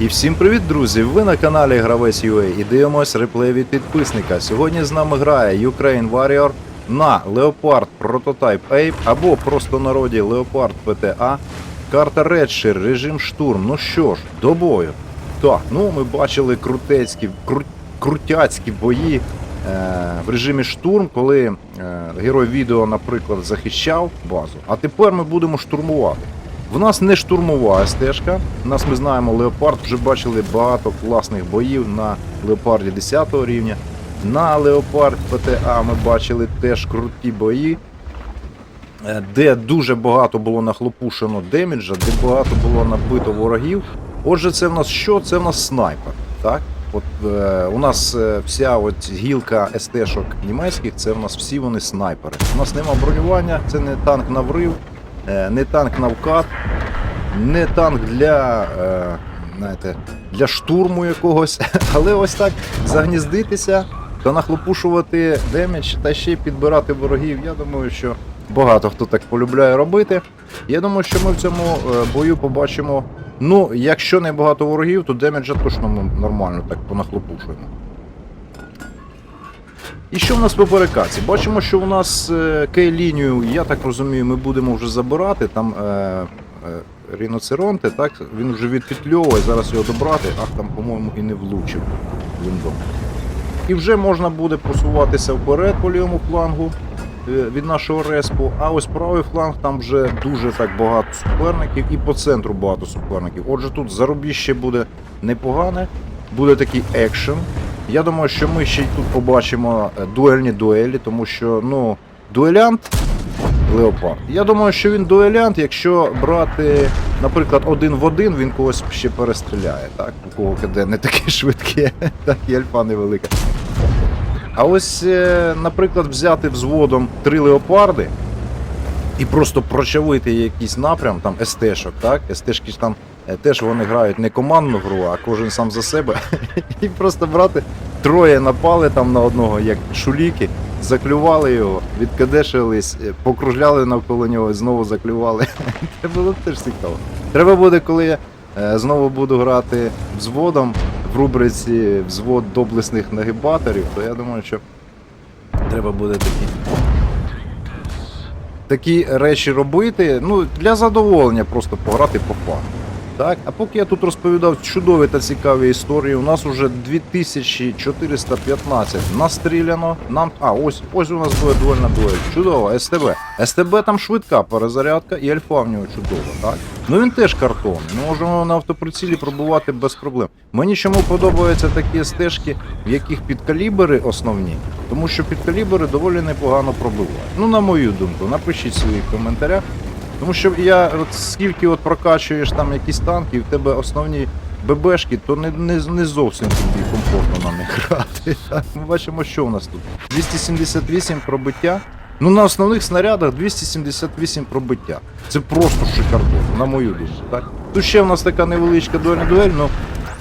І всім привіт, друзі! Ви на каналі Гравець UA і дивимось реплей від підписника. Сьогодні з нами грає Ukraine Warrior на Leopard Prototype Ape або просто народі Leopard PTA. Карта Redshire, режим штурм. Ну що ж, до бою. Так, ну ми бачили крутецькі, кру, крутяцькі бої е, в режимі штурм, коли е, герой відео, наприклад, захищав базу. А тепер ми будемо штурмувати. В нас не штурмова стежка. Нас ми знаємо Леопард, вже бачили багато класних боїв на Леопарді 10 рівня. На Леопард ПТА ми бачили теж круті бої, е, де дуже багато було нахлопушено деміджа, де багато було набито ворогів. Отже, це в нас що? Це в нас снайпер. Так? От е, у нас е, вся от гілка СТ-шок німецьких, це в нас всі вони снайпери. У нас нема бронювання, це не танк на врив, не танк на вкат, не танк для, е, знаєте, для штурму якогось, але ось так загніздитися та нахлопушувати демедж та ще й підбирати ворогів. Я думаю, що багато хто так полюбляє робити. Я думаю, що ми в цьому е, бою побачимо. Ну, якщо не багато ворогів, то демеджа точно ми нормально так понахлопушуємо. І що в нас по перекаці? Бачимо, що у нас е, Кей-лінію, я так розумію, ми будемо вже забирати. Там е, е, ріноцеронти, так? Він вже відпетльовує, зараз його добрати, ах там, по-моєму, і не влучив віндом. І вже можна буде просуватися вперед по лівому флангу е, від нашого респу. А ось правий фланг там вже дуже так багато суперників, і по центру багато суперників. Отже, тут зарубіще буде непогане, буде такий екшен. Я думаю, що ми ще й тут побачимо е, дуельні дуелі, тому що ну, дуелянт Леопард. Я думаю, що він дуелянт, якщо брати, наприклад, один в один, він когось ще перестріляє, так? У кого КД не таке швидке, так і альфа невелика. А ось, е, наприклад, взяти взводом три леопарди і просто прочавити якийсь напрям, там СТ-шок, так? СТ-шки ж там теж вони грають не командну гру, а кожен сам за себе. І просто брати троє напали там на одного, як шуліки, заклювали його, відкадешились, е, покружляли навколо нього і знову заклювали. Це було теж цікаво. Треба буде, коли я е, знову буду грати взводом в рубриці взвод доблесних нагибаторів, то я думаю, що треба буде такі такі речі робити. Ну, для задоволення просто пограти по фану. Так, а поки я тут розповідав чудові та цікаві історії, у нас уже 2415 настріляно. Нам. А, ось ось у нас буде дуельна дуель. Чудово, СТБ. СТБ там швидка перезарядка і альфа в нього чудова, так? Ну він теж картонний. Ми можемо на автоприцілі пробувати без проблем. Мені чому подобаються такі стежки, в яких підкалібри основні, тому що підкалібри доволі непогано пробивають. Ну, на мою думку, напишіть в своїх коментарях. Тому що я от скільки от прокачуєш там якісь танки, і в тебе основні ББшки, то не, не, не зовсім тобі комфортно на них грати. Ми бачимо, що у нас тут. 278 пробиття. Ну на основних снарядах 278 пробиття. Це просто шикардон, на мою думку. Так? Тут ще в нас така невеличка дуельна дуель, ну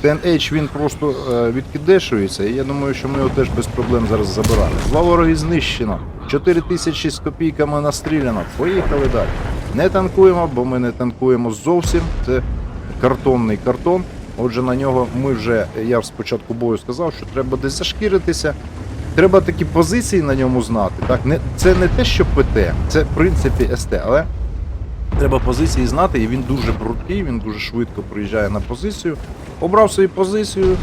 TNH він просто е, відкидешується, і я думаю, що ми його теж без проблем зараз забираємо. Два вороги знищено, 4000 з копійками настріляно. Поїхали далі. Не танкуємо, бо ми не танкуємо зовсім. Це картонний картон. Отже, на нього ми вже, я спочатку бою сказав, що треба десь зашкіритися. Треба такі позиції на ньому знати. Так? Не, це не те, що ПТ, це в принципі СТ, але треба позиції знати, і він дуже брудкий, він дуже швидко приїжджає на позицію. Обрав свою позицію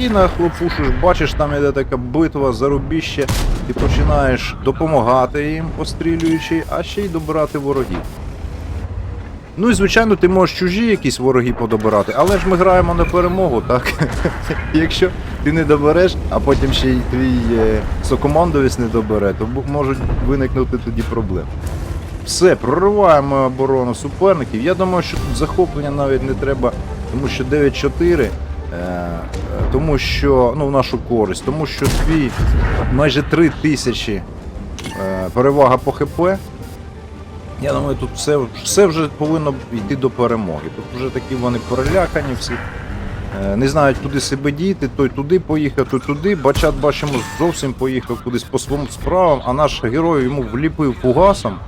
і на хлопушиш, бачиш, там іде така битва, зарубіще, ти починаєш допомагати їм, пострілюючи, а ще й добирати ворогів. Ну і звичайно, ти можеш чужі якісь вороги подобирати, але ж ми граємо на перемогу, так? Якщо ти не добереш, а потім ще й твій е, сокомандовець не добере, то можуть виникнути тоді проблеми. Все, прориваємо оборону суперників. Я думаю, що тут захоплення навіть не треба, тому що 9-4, е, тому що, ну, в нашу користь, тому що твій майже 3 тисячі е, перевага по ХП. Я думаю, тут все, все вже повинно йти до перемоги. Тут вже такі вони перелякані всі. Е, Не знають, куди себе діти, той туди поїхав, той туди. Бачат, бачимо, зовсім поїхав кудись по своїм справам, а наш герой йому вліпив фугасом.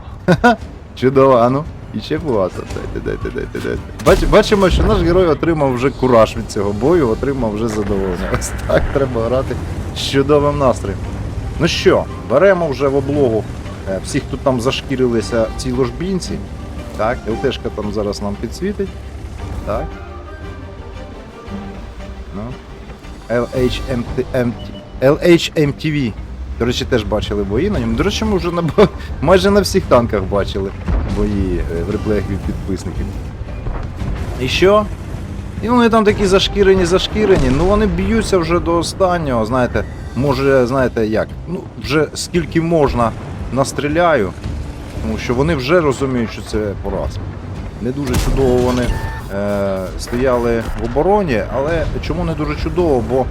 Чудово, ну. І ще багато. Дайте, дайте, дайте, дайте. Бач, бачимо, що наш герой отримав вже кураж від цього бою, отримав вже задоволення. Ось так треба грати з чудовим настроєм. Ну що, беремо вже в облогу е, всіх, хто там зашкірилися в цій ложбінці. Так, ЛТшка там зараз нам підсвітить. Так. Ну. LHMT, LHMTV. До речі, теж бачили бої на ньому. До речі, ми вже на, майже на всіх танках бачили бої е, в реплеях від підписників. І що? І вони там такі зашкірені, зашкірені, ну вони б'ються вже до останнього, знаєте, може, знаєте як, ну вже скільки можна настріляю, тому що вони вже розуміють, що це поразка. Не дуже чудово вони е, стояли в обороні, але чому не дуже чудово? Бо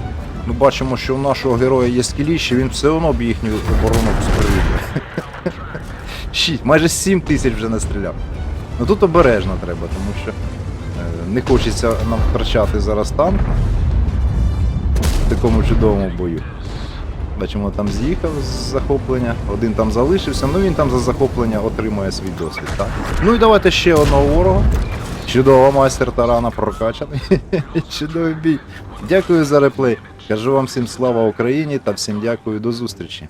ми бачимо, що у нашого героя є скіліще, він все одно б їхню оборону. Шість, майже 7 тисяч вже настріляв. Ну тут обережно треба, тому що е, не хочеться нам втрачати зараз танк в такому чудовому бою. Бачимо, там з'їхав з захоплення, один там залишився, ну він там за захоплення отримує свій досвід, так? Ну і давайте ще одного ворога. Чудово, майстер Тарана прокачаний. Чудовий бій. Дякую за реплей. Кажу вам всім слава Україні та всім дякую до зустрічі.